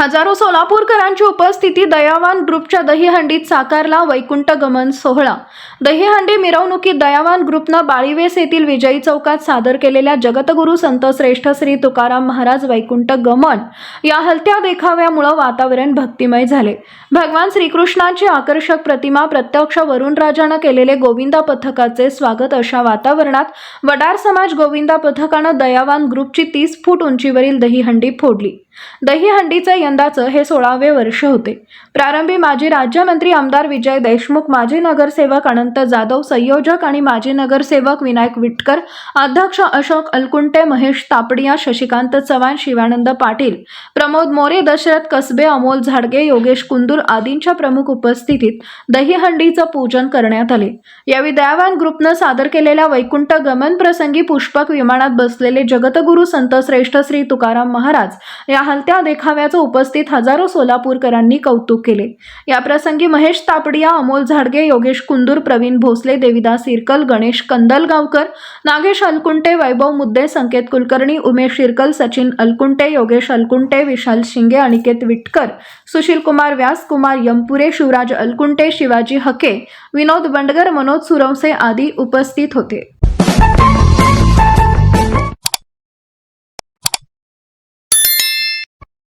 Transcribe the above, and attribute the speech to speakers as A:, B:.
A: हजारो सोलापूरकरांची उपस्थिती दयावान ग्रुपच्या दहीहंडीत साकारला वैकुंठ गमन सोहळा. दहीहंडी मिरवणुकीत दयावान ग्रुपनं बाळीवेस येथील विजयी चौकात सादर केलेल्या जगतगुरू संत श्रेष्ठ श्री तुकाराम महाराज वैकुंठ गमन या हलत्या देखाव्यामुळं वातावरण भक्तिमय झाले. भगवान श्रीकृष्णाची आकर्षक प्रतिमा प्रत्यक्ष वरुणराजानं केलेले गोविंदा पथकाचे स्वागत अशा वातावरणात वडार समाज गोविंदा पथकानं दयावान ग्रुपची तीस फूट उंचीवरील दहीहंडी फोडली. दहीहंडीचं यंदाचं हे सोळावे वर्ष होते. प्रारंभी माजी राज्यमंत्री आमदार विजय देशमुख माजी नगरसेवक अनंत जाधव संयोजक आणि माजी नगरसेवक विनायक विटकर अध्यक्ष अशोक अलकुंटे महेश तापडिया शशिकांत चव्हाण शिवानंद पाटील प्रमोद मोरे दशरथ कसबे अमोल झाडगे योगेश कुंदूर आदींच्या प्रमुख उपस्थितीत दहीहंडीचं पूजन करण्यात आले. यावेळी दयावान ग्रुपनं सादर केलेल्या वैकुंठ गमन प्रसंगी पुष्पक विमानात बसलेले जगतगुरु संत श्रेष्ठ श्री तुकाराम महाराज या हलत्या देखाव्याचं उपस्थित हजारो सोलापूरकरांनी कौतुक केले. या प्रसंगी महेश तापडिया अमोल झाडगे योगेश कुंदूर प्रवीण भोसले देविदास इरकल गणेश कंदलगावकर नागेश अलकुंटे वैभव मुद्दे संकेत कुलकर्णी उमेश शिरकल सचिन अलकुंटे योगेश अलकुंटे विशाल शिंगे अनिकेत विटकर सुशील कुमार व्यास कुमार यमपुरे शिवराज अलकुंटे शिवाजी हके विनोद बंडगर मनोज सुरवसे आदी उपस्थित होते.